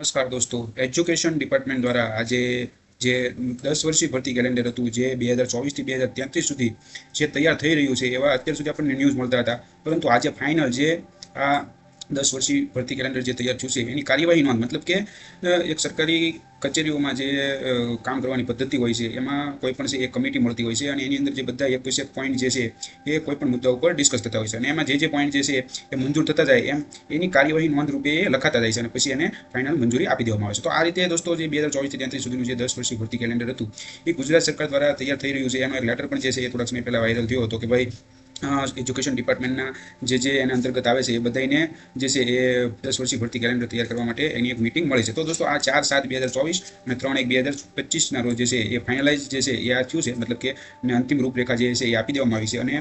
નમસ્કાર દોસ્તો. Education department દ્વારા આજે જે દસ વર્ષીય ભરતી કેલેન્ડર હતું, જે બે હજાર ચોવીસથી બે હજાર તેત્રીસ સુધી જે તૈયાર થઈ રહ્યું છે, એવા અત્યાર સુધી આપણને ન્યૂઝ મળતા હતા. પરંતુ આજે ફાઇનલ જે આ દસ વર્ષી ભરતી કેલેન્ડર જે તૈયાર થયું છે, એની કાર્યવાહી નોંધ મતલબ કે એક સરકારી કચેરીઓમાં જે કામ કરવાની પદ્ધતિ હોય છે, એમાં કોઈ પણ છે, એક કમિટી મળતી હોય છે અને એની અંદર જે બધા એકવીસેક પોઈન્ટ જે છે, એ કોઈ પણ મુદ્દા ઉપર ડિસ્કસ થતા હોય છે અને એમાં જે જે પોઈન્ટ જે છે, એ મંજૂર થતા જાય, એમ એની કાર્યવાહી નોંધ રૂપે લખાતા જાય છે અને પછી એને ફાઇનલ મંજૂરી આપી દેવામાં આવે છે. તો આ રીતે દોસ્તો જે બે હજાર ચોવીસથી ત્યાંથી સુધીનું જે દસ વર્ષીય ભરતી કેલેન્ડર હતું, એ ગુજરાત સરકાર દ્વારા તૈયાર થઈ રહ્યું છે, એનો એક લેટર પણ જે છે, એ થોડાક સમય પહેલાં વાયરલ થયો હતો કે ભાઈ એજ્યુકેશન ડિપાર્ટમેન્ટના જે જે એના અંતર્ગત આવે છે એ બધાને જે છે એ દસ વર્ષની ભરતી કેલેન્ડર તૈયાર કરવા માટે એની એક મિટિંગ મળી છે. તો દોસ્તો આ ચાર સાત બે હજાર ચોવીસ અને ત્રણ એક બે હજાર પચીસના રોજ જે છે એ ફાઇનલાઇઝ જે છે એ આ થયું છે. મતલબ કે અંતિમ રૂપરેખા જે છે એ આપી દેવામાં આવી છે. અને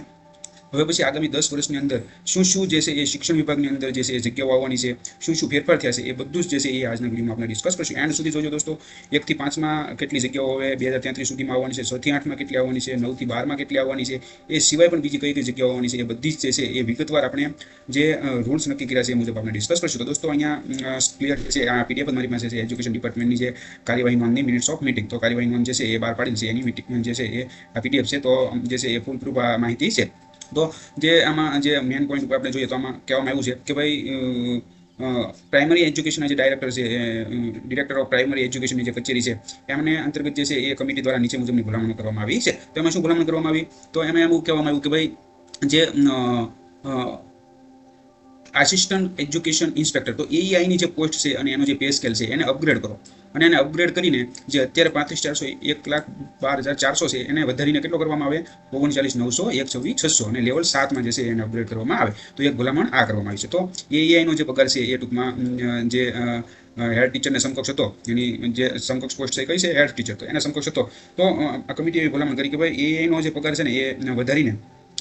હવે પછી આગામી દસ વર્ષની અંદર શું શું જે છે એ શિક્ષણ વિભાગની અંદર જે છે એ જગ્યાઓ આવવાની છે, શું શું ફેરફાર થયા છે, એ બધું જ જે છે એ આજના વિડીયોમાં આપણે ડિસ્કસ કરશું. એન્ડ સુધી જોજો દોસ્તો. એકથી પાંચમાં કેટલી જગ્યાઓ હવે બે હજાર તેત્રીસ સુધીમાં આવવાની છે છથી આઠમાં કેટલી આવવાની છે નવથી બારમાં કેટલી આવવાની છે, એ સિવાય પણ બીજી કઈ કઈ જગ્યાઓ આવવાની છે એ બધી જ જે છે એ વિગતવાર આપણે જે રૂલ્સ નક્કી કર્યા છે એ મુજબ આપણે ડિસ્કસ કરશું. તો દોસ્તો અહીંયા ક્લિયર છે, આ પીડીએફ મારી પાસે છે એજ્યુકેશન ડિપાર્ટમેન્ટની જે કાર્યવાહી નોંધની મિનિટ્સ ઓફ મિટિંગ તો કાર્યવાહી નોંધ જે છે એ બહાર પાડેલ છે, એની મિટિંગ જે છે એ આ પીડીએફ છે. તો જે છે એ ફૂલ પ્રૂફ માહિતી છે. તો જે આમાં જે મેન પોઈન્ટ ઉપર આપણે જોઈએ તો આમાં કહેવામાં આવ્યું છે કે ભાઈ પ્રાઇમરી એજ્યુકેશનના જે ડાયરેક્ટર છે ડિરેક્ટર ઓફ પ્રાઇમરી એજ્યુકેશનની જે કચેરી છે, એમને અંતર્ગત જે છે એ કમિટી દ્વારા નીચે મુજબની ભલામણ કરવામાં આવી છે. તો એમાં શું ભલામણ કરવામાં આવી? તો એમાં એવું કહેવામાં આવ્યું કે ભાઈ, જે આસિસ્ટન્ટ એજ્યુકેશન ઇન્સ્પેક્ટર તો એઈઆઈની જે પોસ્ટ છે અને એનો જે પે સ્કેલ છે, એને અપગ્રેડ કરો. અને એને અપગ્રેડ કરીને જે અત્યારે પાંત્રીસ ચારસો એક લાખ બાર હજાર ચારસો છે, એને વધારીને કેટલો કરવામાં આવે? ઓગણચાલીસ, નવસો, એક, છવ્વીસ, છસો. અને લેવલ સાતમાં જે છે, એને અપગ્રેડ કરવામાં આવે. તો એક ભલામણ આ કરવામાં આવી છે. તો એઈઆઈનો જે પગાર છે, એ ટૂંકમાં જે હેડ ટીચરને સમકક્ષ હતો. એની જે સમકક્ષ પોસ્ટ છે કઈ છે? હેડ ટીચર તો એને સમકક્ષ હતો. તો આ કમિટી એવી ભલામણ કરી કે ભાઈ એઆઈનો જે પગાર છે ને, એ વધારીને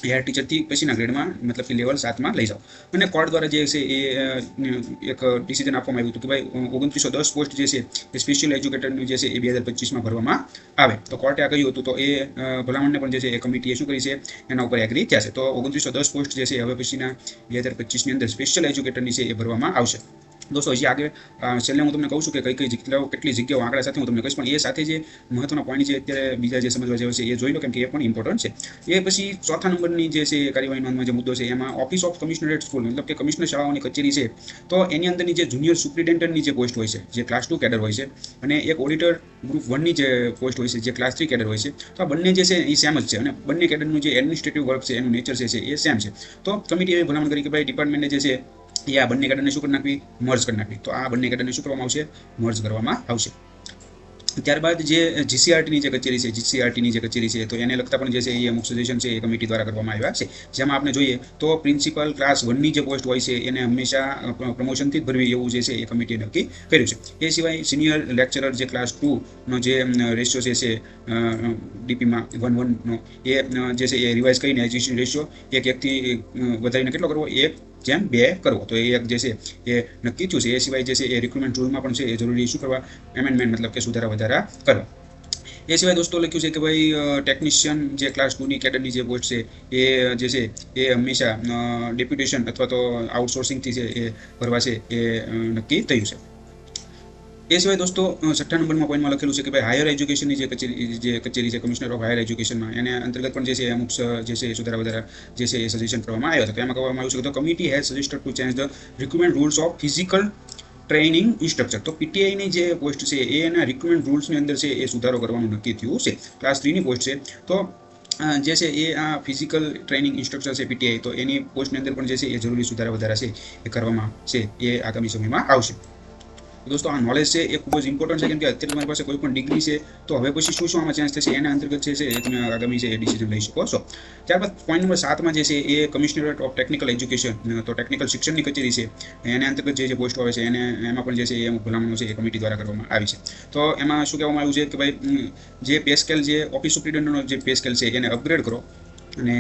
હેડ ટીચરથી પછીના ગ્રેડમાં મતલબ કે લેવલ સાતમાં લઈ જાઓ. અને કોર્ટ દ્વારા જે છે એ એક ડિસિઝન આપવામાં આવ્યું હતું કે ભાઈ ઓગણત્રીસો દસ પોસ્ટ જે છે એ સ્પેશિયલ એજ્યુકેટરનું જે છે એ બે હજાર પચીસમાં ભરવામાં આવે. તો કોર્ટે આ કહ્યું હતું, તો એ ભલામણને પણ જે છે એ કમિટીએ શું કરી છે? એના ઉપર એગ્રી થયા છે. તો ઓગણત્રીસો દસ પોસ્ટ જે છે હવે પછીના બે હજાર પચીસની અંદર સ્પેશિયલ એજ્યુકેટરની છે એ ભરવામાં આવશે. દોસ્તો હજી આગળ છેલ્લે હું તમને કહું છું કે કઈ કઈ જગ્યાઓ, કેટલી જગ્યાઓ આંકડા સાથે હું તમને કહીશ, પણ એ સાથે જે મહત્વના પોઈન્ટ છે, અત્યારે બીજા જે સમજવા જેવા છે, એ જોઈ લો, કેમ કે એ પણ ઇમ્પોર્ટન્ટ છે. એ પછી ચોથા નંબરની જે છે કાર્યવાહી નોંધમાં જે મુદ્દો છે, એમાં ઓફિસ ઓફ કમિશનરેટ સ્કૂલ મતલબ કે કમિશનર શાળાઓની કચેરી છે, તો એની અંદરની જે જુનિયર સુપ્રિન્ટેન્ડન્ટની જે પોસ્ટ હોય છે, જે ક્લાસ ટુ કેડર હોય છે, અને એક ઓડિટર ગ્રુપ વનની જે પોસ્ટ હોય છે, જે ક્લાસ થ્રી કેડર હોય છે, તો આ બંને જે છે, એ સેમ જ છે, અને બંને કેડરનું જે એડમિનિસ્ટ્રેટિવ વર્ક છે, એનું નેચર છે, એ સેમ છે. તો કમિટી એવી ભલામણ કરી કે ભાઈ ડિપાર્ટમેન્ટને જે છે એ આ બંને ગાડાને શું કરી નાખવી? મર્જ કરી નાખવી. તો આ બંને ગાડાને શું કરવામાં આવશે? મર્જ કરવામાં આવશે. ત્યારબાદ જે જીસીઆરટીની જે કચેરી છે જીસીઆરટીની જે કચેરી છે, તો એને લગતા પણ જે છે એ અમુક સજેશન છે એ કમિટી દ્વારા કરવામાં આવ્યા છે. જેમાં આપણે જોઈએ તો પ્રિન્સિપલ ક્લાસ વનની જે પોસ્ટ હોય છે, એને હંમેશા પ્રમોશનથી જ ભરવી એવું જે છે એ કમિટીએ નક્કી કર્યું છે. એ સિવાય સિનિયર લેક્ચરર જે ક્લાસ ટુનો જે રેશિયો છે છે ડીપીમાં વન વનનો એ જે છે એ રિવાઇઝ કરીને એજ્યુકેશન રેશિયો એક એકથી વધારીને કેટલો કરવો? એક જેમ બે કરવો. તો એ એક જે છે એ નક્કી થયું છે. એ સિવાય જે છે એ રિક્રુટમેન્ટ રૂલમાં પણ છે એ જરૂરી શું કરવા એમેન્ડમેન્ટ મતલબ કે સુધારા વધારા કરવા એ સિવાય દોસ્તો લખ્યું છે કે ભાઈ ટેકનિશિયન જે ક્લાસ ટુની કેડરની જે પોસ્ટ છે, એ, જે છે, એ હંમેશા ડેપ્યુટેશન અથવા તો આઉટસોર્સિંગથી છે એ ભરવા છે, એ નક્કી થયું છે. એ સિવાય દોસ્તો છઠ્ઠા નંબરમાં પોઈન્ટમાં લખેલું છે કે ભાઈ હાયર એજ્યુકેશનની જે કચેરી જે કચેરી છે કમિશનર ઓફ હાયર એજ્યુકેશનમાં એને અંતર્ગત પણ જે છે અમુક જે છે સુધારા વધારા જે છે, એ સજેશન કરવામાં આવ્યા હતા. એમાં કહેવામાં આવ્યું છે કે committee has suggested to change the recruitment rules of physical training instructor તો પીટીઆઈની જે પોસ્ટ છે, એ એના રિક્રુટમેન્ટ રૂલ્સની અંદર છે, એ સુધારો કરવાનું નક્કી થયું છે. ક્લાસ થ્રીની પોસ્ટ છે. તો જે છે, એ આ ફિઝિકલ ટ્રેનિંગ ઇન્સ્ટ્રક્ટર છે પીટીઆઈ તો એની પોસ્ટની અંદર પણ જે છે, એ જરૂરી સુધારા વધારા છે, એ કરવામાં છે, એ આગામી સમયમાં આવશે. દોસ્તો, આ નોલેજ છે એ ખૂબ જ ઇમ્પોર્ટન્ટ છે. કેમ કે અત્યારે તમારી પાસે કોઈ પણ ડિગ્રી છે, તો હવે પછી શું શું આમાં ચાન્સ થશે? એના અંતર્ગત છે એ તમે આગામી છે એ ડિસિઝન લઈ શકો છો. ત્યારબાદ પોઈન્ટ નંબર સાતમાં જે છે, એ કમિશનરેટ ઓફ ટેકનિકલ એજ્યુકેશન તો ટેકનિકલ શિક્ષણની કચેરી છે. એના અંતર્ગત જે જે પોસ્ટ આવે છે, એને, એમાં પણ જે છે, એ ભલામણો છે, એ કમિટી દ્વારા કરવામાં આવી છે. તો એમાં શું કહેવામાં આવ્યું છે કે ભાઈ જે પે સ્કેલ જે ઓફિસ સુપ્રિન્ટેન્ડન્ટનો જે પે સ્કેલ છે, એને અપગ્રેડ કરો. અને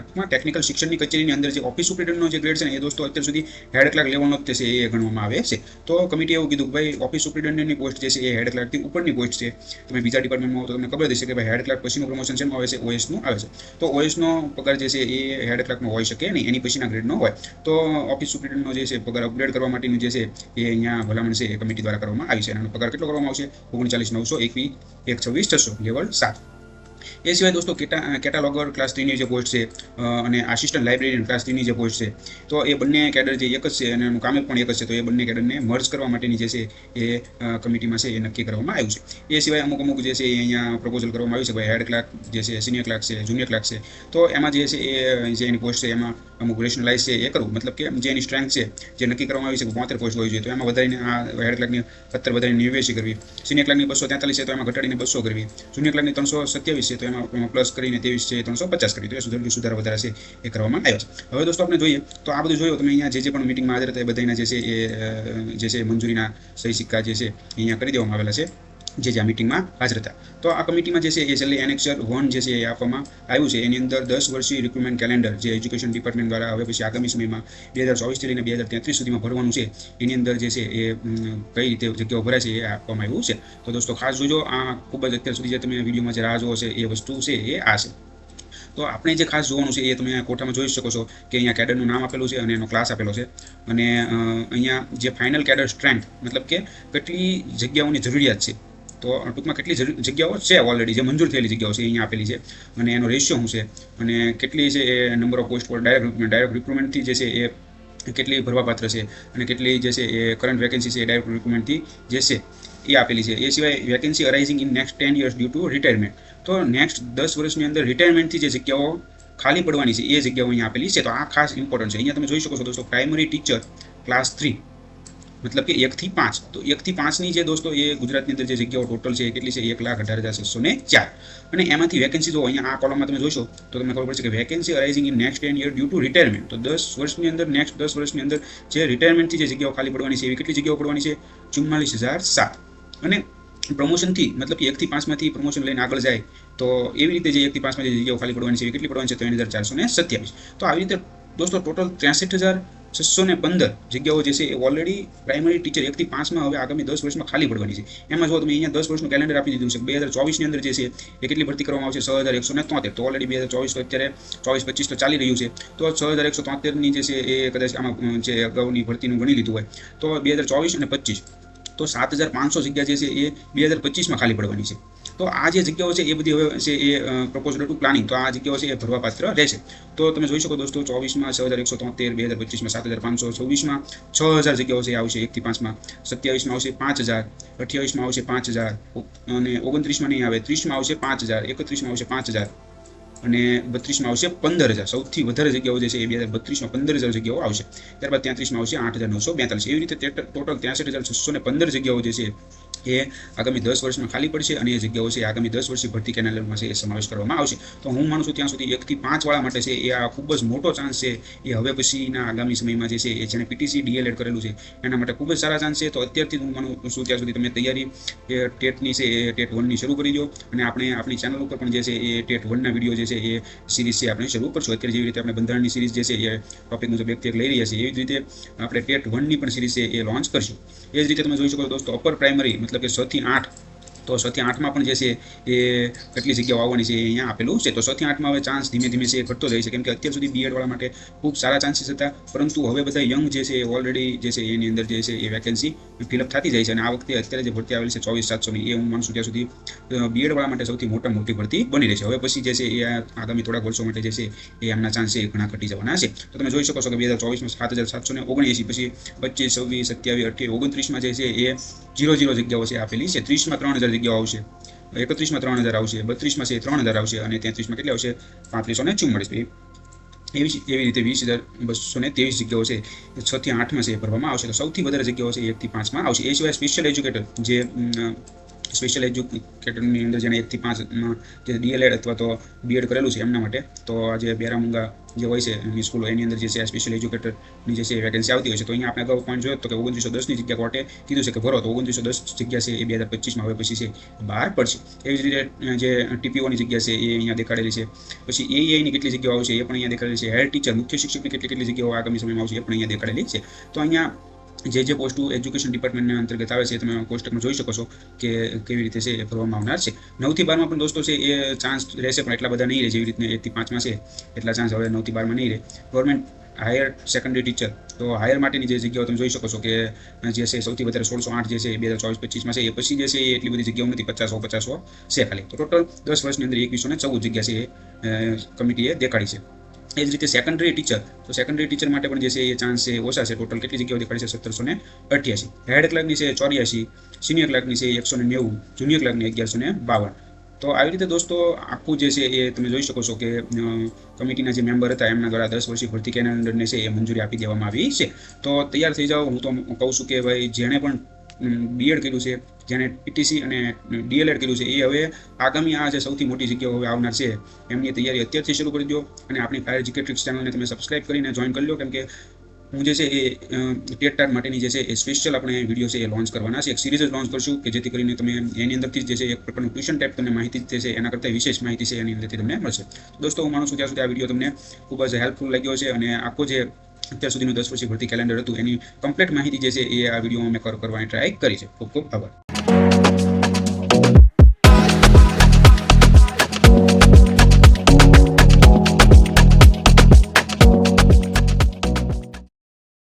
અ, ટેકનિકલ શિક્ષણની કચેરીની અંદર જે ઓફિસ સુપ્રિન્ટેન્ડન્ટનો જે ગ્રેડ છે ને એ દોસ્તો અત્યાર સુધી હેડ ક્લાર્ક લેવલનો જ છે એ ગણવામાં આવે છે. તો કમિટી એવું કીધું ભાઈ ઓફિસ સુપ્રિન્ટેન્ડન્ટની પોસ્ટ જે છે એ હેડ ક્લાર્કથી ઉપરની પોસ્ટ છે. તમે બીજા ડિપાર્ટમેન્ટમાં તો તમને ખબર હશે કે ભાઈ હેડ ક્લાર્ક પછીનું પ્રમોશન શેમાં આવે છે? ઓએસનું આવે છે. તો ઓએસનો પગાર જે છે એ હેડ ક્લાર્કનો હોઈ શકે નહીં એની પછીના ગ્રેડનો હોય. તો ઓફિસ સુપ્રિન્ટેન્ડન્ટનો જે છે પગાર અપગ્રેડ કરવા માટેનું જે છે એ અહીંયા ભલામણ છે એ કમિટી દ્વારા કરવામાં આવી છે. અને પગાર કેટલો કરવામાં આવશે? ઓગણચાલીસ નવસો એકવી એક છવ્વીસ છસો લેવલ સાત. એ સિવાય દોસ્તો, કેટા કેટાલોગર ક્લાસ થ્રીની જે પોસ્ટ છે અને આસિસ્ટન્ટ લાઇબ્રેરિયન ક્લાસ થ્રીની જે પોસ્ટ છે, તો એ બંને કેડર જે એક જ છે અને એનું કામ પણ એક જ છે, તો એ બંને કેડરને મર્જ કરવા માટેની જે છે એ કમિટીમાં છે એ નક્કી કરવામાં આવ્યું છે. એ સિવાય અમુક અમુક જે છે એ અહીંયા પ્રપોઝલ કરવામાં આવ્યું છે, ભાઈ હેડ ક્લાર્ક જે છે સિનિયર ક્લાર્ક છે જુનિયર ક્લાર્ક છે, તો એમાં જે છે એ જે એની પોસ્ટ છે એમાં અમુક રેશનલાઇઝ છે એ કરવું. મતલબ કે જે એની સ્ટ્રેન્થ છે, જે નક્કી કરવામાં આવી છે કે બોતેર પોસ્ટ હોવી જોઈએ, તો એમાં વધારીને આ હેડ ક્લાર્કની સત્તર વધારીને નેવ્યાસી કરવી. સિનિયર ક્લાર્કની બસો તેતાલીસ છે, તો એમાં ઘટાડીને બસો કરવી. જુનિયર ક્લાર્કની ત્રણસો સત્યાવીસ છે, તો એમાં પ્લસ કરીને ત્રેવીસ છે, ત્રણસો પચાસ કરી. તો એ સુધાર વધારા છે, એ કરવામાં આવ્યો છે. હવે દોસ્તો, આપણે જોઈએ, તો આ બધું જોયું તમે અહીંયા જે જે પણ મિટિંગમાં હાજર હતા એ બધાના જે છે, એ જે છે, મંજૂરીના સહી સિક્કા જે છે અહીંયા કરી દેવામાં આવેલા છે. જે જે આ મિટિંગમાં હાજર હતા. તો આ કમિટીમાં જે છે એ છેલ્લે એનેક્સર વન જે છે એ આપવામાં આવ્યું છે. એની અંદર દસ વર્ષીય રિક્રુટમેન્ટ કેલેન્ડર જે એજ્યુકેશન ડિપાર્ટમેન્ટ દ્વારા હવે પછી આગામી સમયમાં બે હજાર ચોવીસથી લઈને બે હજાર તેત્રીસ સુધીમાં ભરવાનું છે. એની અંદર જે છે એ કઈ રીતે જગ્યાઓ ભરાય છે એ આપવામાં આવ્યું છે. તો દોસ્તો ખાસ જોજો, આ ખૂબ જ અત્યાર સુધી જે તમે વિડીયોમાં જે રાહ જોવો છે એ વસ્તુ છે એ આ છે. તો આપણે જે ખાસ જોવાનું છે એ તમે અહીંયા કોઠામાં જોઈ શકો છો કે અહીંયા કેડરનું નામ આપેલું છે અને એનો ક્લાસ આપેલો છે. અને અહીંયા જે ફાઇનલ કેડર સ્ટ્રેન્થ મતલબ કે કેટલી જગ્યાઓની જરૂરિયાત છે. તો ટૂંકમાં કેટલી જગ્યાઓ છે ઓલરેડી જે મંજૂર થયેલી જગ્યાઓ છે અહીંયા આપેલી છે. અને એનો રેશિયો શું છે? અને કેટલી છે એ નંબર ઓફ પોસ્ટ પર ડાયરેક્ટ ડાયરેક્ટ રિક્રુટમેન્ટથી જે છે એ કેટલી ભરવાપાત્ર છે? અને કેટલી જે છે એ કરંટ વેકેન્સી છે એ ડાયરેક્ટ રિક્રુટમેન્ટથી જે છે એ આપેલી છે. એ સિવાય vacancy arising in next ten years due to retirement તો નેક્સ્ટ દસ વર્ષની અંદર રિટાયરમેન્ટથી જે જગ્યાઓ ખાલી પડવાની છે, એ જગ્યાઓ અહીંયા આપેલી છે. તો આ ખાસ ઇમ્પોર્ટન્ટ છે. અહીંયા તમે જોઈ શકો છો દોસ્તો પ્રાઇમરી ટીચર ક્લાસ થ્રી મતલબ કે એકથી પાંચ. તો એકથી પાંચની જે દોસ્તો, એ ગુજરાતની અંદર જે જગ્યાઓ ટોટલ છે એ કેટલી છે? એક લાખ અઢાર હજાર છસો ને ચાર. અને એમાંથી વેકેન્સી જો અહીંયા આ કોલમમાં તમે જોશો, તો તમને ખબર પડશે કે vacancy arising in next ten year due to retirement તો દસ વર્ષની અંદર નેક્સ્ટ દસ વર્ષની અંદર જે રિટાયરમેન્ટથી જે જગ્યાઓ ખાલી પડવાની છે, એવી કેટલી જગ્યાઓ પડવાની છે? ચુમ્માલીસ હજાર સાત. અને પ્રમોશનથી મતલબ કે એકથી પાંચમાંથી પ્રમોશન લઈને આગળ જાય, તો એવી રીતે જે એકથી પાંચમાં જે જગ્યાઓ ખાલી પડવાની છે, એવી કેટલી પડવાની છે? ત્રણ હજાર ચારસો ને સત્યાવીસ. તો આવી રીતે દોસ્તો ટોટલ ત્રેસઠ હજાર છસો ને પંદર જગ્યાઓ જે છે એ ઓલરેડી પ્રાઇમરી ટીચર એકથી પાંચમાં હવે આગામી દસ વર્ષમાં ખાલી પડવાની છે. એમાં જો તમે અહીંયા દસ વર્ષનું કેલેન્ડર આપી દીધું છે. બે હજાર ચોવીસની અંદર જે છે એ કેટલી ભરતી કરવામાં આવશે? છ હજાર એકસો ને તોતેર. તો ઓલરેડી બે હજાર ચોવીસ અત્યારે ચોવીસ પચીસ તો ચાલી રહ્યું છે. તો છ હજાર એકસો તોતેરની જે છે એ કદાચ આમાં જે અગાઉની ભરતીનું ગણી લીધું હોય. તો બે હજાર ચોવીસ અને પચીસ. તો સાત હજાર પાંચસો જગ્યા જે છે એ બે હજાર પચીસમાં ખાલી પડવાની છે. તો આ જે જગ્યાઓ છે એ બધી હવે છે એ પ્રપોઝલ ટુ પ્લાનિંગ તો આ જગ્યાઓ છે એ ભરવાપાત્ર રહેશે. તો તમે જોઈ શકો દોસ્તો, ચોવીસમાં છ હજાર એકસો તોતેર, બે હજાર પચીસમાં સાત હજાર પાંચસો છવ્વીસમાં છ હજાર જગ્યાઓ છે આવશે એકથી પાંચમાં. સત્યાવીસમાં આવશે પાંચ હજાર, અઠ્યાવીસમાં આવશે પાંચ હજાર અને ઓગણત્રીસમાં નહીં આવે, ત્રીસમાં આવશે પાંચ હજાર, એકત્રીસમાં આવશે પાંચ હજાર, અને બત્રીસમાં આવશે પંદર હજાર. સૌથી વધારે જગ્યાઓ જે છે એ બે હજાર બત્રીસમાં પંદર હજાર જગ્યાઓ આવશે. ત્યારબાદ ત્યાંત્રીસમાં આવશે આઠ હજાર નવસો બેતાલીસ. એવી રીતે ટોટલ ત્રેસઠ હજાર છસો ને પંદર જગ્યાઓ જે છે એ આગામી દસ વર્ષમાં ખાલી પડશે અને એ જગ્યાઓ છે આગામી દસ વર્ષની ભરતી કેનાલમાં છે એ સમાવેશ કરવામાં આવશે. તો હું માનું છું ત્યાં સુધી એકથી પાંચવાળા માટે છે એ આ ખૂબ જ મોટો ચાન્સ છે. એ હવે પછીના આગામી સમયમાં જે છે એ જેણે પીટીસી ડીએલએડ કરેલું છે, એના માટે ખૂબ જ સારા ચાન્સ છે. તો અત્યારથી હું માનું છું ત્યાં સુધી તમે તૈયારી એ ટેટની છે એ ટેટ વનની શરૂ કરી દો અને આપણે આપણી ચેનલ ઉપર પણ જે છે એ ટેટ વનના વીડિયો જે છે એ સિરીઝ છે આપણે શરૂ કરશું. અત્યારે જેવી રીતે આપણે બંધારણની સિરીઝ જે છે એ ટોપિક મુજબ એક લઈ રહ્યા છીએ, એવી રીતે આપણે ટેટ વનની પણ સિરીઝ છે એ લોન્ચ કરશું. એ જ રીતે તમે જોઈ શકો દોસ્તો અપર પ્રાઇમરી મતલબ કે છ થી આઠ તો સૌથી આઠમાં પણ જે છે એ કેટલી જગ્યાઓ આવવાની છે અહીંયા આપેલું છે. તો સૌથી આઠમાં હવે ચાન્સ ધીમે ધીમે છે ઘટતો જાય છે. કેમ કે અત્યાર સુધી બીએડવાળા માટે ખૂબ સારા ચાન્સીસ હતા. પરંતુ હવે બધા યંગ જે છે એ ઓલરેડી જે છે એની અંદર જે છે એ વેકેન્સી ફિલઅપ થતી જાય છે. અને આ વખતે અત્યારે જે ભરતી આવેલી છે ચોવીસ સાતસોની એ હું માનું છું ત્યાં સુધી બીએડવાળા માટે સૌથી મોટા મોટી ભરતી બની રહેશે હવે પછી જે છે એ આગામી થોડાક વર્ષો માટે જે છે એ એમના ચાન્સ એ ઘણા ઘટી જવાના છે. તો તમે જોઈ શકો છો કે બે હજાર ચોવીસમાં સાત હજાર સાતસો ને ઓગણએંસી, પછી પચીસ, છવ્વીસ, સત્યાવીસ, અઠ્યાવીસ, ઓગણત્રીસમાં જે છે એ જીરો જીરો જગ્યાઓ છે આપેલી છે. ત્રીસમાં ત્રણ હજાર જગ્યાઓ આવશે. એકત્રીસમાં ત્રણ હજાર આવશે, બત્રીસમાં છે ત્રણ હજાર આવશે અને તેત્રીસમાં કેટલા આવશે? પાંત્રીસો ને ચુમ્માળીસ એવી એવી રીતે વીસ હજાર, બસો ને ત્રેવીસ જગ્યાઓ છે. છથી આઠમાં છે એ ભરવામાં આવશે. તો સૌથી વધારે જગ્યાઓ છે એકથી પાંચમાં આવશે. એ સિવાય સ્પેશિયલ એજ્યુકેટર જે સ્પેશિયલ એજ્યુકેટરની અંદર જેને એકથી પાંચમાં જે ડીએલએડ અથવા તો બીએડ કરેલું છે એમના માટે, તો આ જે બેરામુંગા જે હોય છે એની સ્કૂલો, એની અંદર જે છે સ્પેશિયલ એજ્યુકેટરની જે છે વેકેન્સી આવતી હોય છે. તો અહીંયા આપણે અગાઉ પણ જોયું તો કે ઓગણત્રીસો દસની જગ્યા કોર્ટે કીધું છે કે ભરો, તો ઓગણત્રીસો દસ જગ્યા છે એ બે હજાર પચીસમાં, હવે પછી છે બહાર પડશે. એવી જ રીતે જે ટીપીઓની જગ્યા છે એ અહીંયા દેખાડેલી છે. પછી એની કેટલી જગ્યાઓ છે એ પણ અહીંયા દેખાડેલી છે. હેડ ટીચર મુખ્ય શિક્ષકની કેટલી કેટલી જગ્યાઓ આગામી સમયમાં આવશે એ પણ અહીંયા દેખાડેલી છે. તો અહીંયા જે જે પોસ્ટો એજ્યુકેશન ડિપાર્ટમેન્ટના અંતર્ગત આવે છે, તમે કોષ્ટકમાં જોઈ શકો છો કે કેવી રીતે છે ભરવામાં આવનાર છે. નવથી બારમાં પણ દોસ્તો છે, એ ચાન્સ રહેશે પણ એટલા બધા નહીં રહે જેવી રીતના એકથી પાંચમાં છે, એટલા ચાન્સ હવે નવથી બારમાં નહીં રહે. ગવર્મેન્ટ હાયર સેકન્ડરી ટીચર તો હાયર માટેની જે જગ્યાઓ તમે જોઈ શકો છો કે, જે છે સૌથી વધારે સોળસો આઠ જે છે બે હજાર ચોવીસ પચીસમાં છે, એ પછી જે છે એ એટલી બધી જગ્યાઓ નથી, પચાસો પચાસો છે ખાલી. તો ટોટલ દસ વર્ષની અંદર એકવીસો ને ચૌદ જગ્યા છે એ કમિટીએ દેખાડી છે. એ જ રીતે સેકન્ડરી ટીચર તો સેકન્ડરી ટીચર માટે પણ જે છે એ ચાન્સ છે ઓછા છે. ટોટલ કેટલી જગ્યાઓ દેખાડી છે? સત્તરસો ને અઠ્યાસી. હેડ ક્લાર્કની છે ચોર્યાસી. સિનિયર ક્લાર્કની છે એકસો ને નેવું. જુનિયર ક્લાર્કની અગિયારસો ને બાવન. તો આવી રીતે દોસ્તો આખું જે છે એ તમે જોઈ શકો છો કે કમિટીના જે મેમ્બર હતા એમના દ્વારા દસ વર્ષની ભરતી કેલેન્ડરને છે એ મંજૂરી આપી દેવામાં આવી છે. તો તૈયાર થઈ જાઓ. હું તો કહું છું કે ભાઈ જેણે પણ બીએડ કર્યું છે જેણે પીટીસી અને ડીએલએડ કર્યું છે, એ હવે આગામી આ જે સૌથી મોટી જગ્યાઓ હવે આવનાર છે, એમની તૈયારી અત્યારથી શરૂ કરી દો અને આપણી ફાયર જીકેટ્રિક્સ ચેનલને તમે સબસ્ક્રાઇબ કરીને જોઈન કરી લો, કેમ કે હું જે છે એ ટેટટાર માટેની જે છે એ સ્પેશિયલ આપણે વીડિયો છે એ લોન્ચ કરવાના છે, એક સિરીઝ જ લોન્ચ કરશું કે જેથી કરીને તમે એની અંદરથી જ છે એક પ્રકારનું ટ્યુશન ટાઈપ તમને માહિતી જે છે એના કરતાં વિશેષ માહિતી છે એની અંદરથી તમને મળશે. દોસ્તો, હું માનું છું ત્યાં સુધી આ વીડિયો તમને ખૂબ જ હેલ્પફુલ લાગ્યો છે અને આખો જે અત્યાર સુધીનું દસ વર્ષી ભરતી કેલેન્ડર હતું. એની કમ્પ્લીટ માહિતી જે છે એ આ વિડીયોમાં મેં કરવાની ટ્રાય કરી છે. ખૂબ ખૂબ આભાર.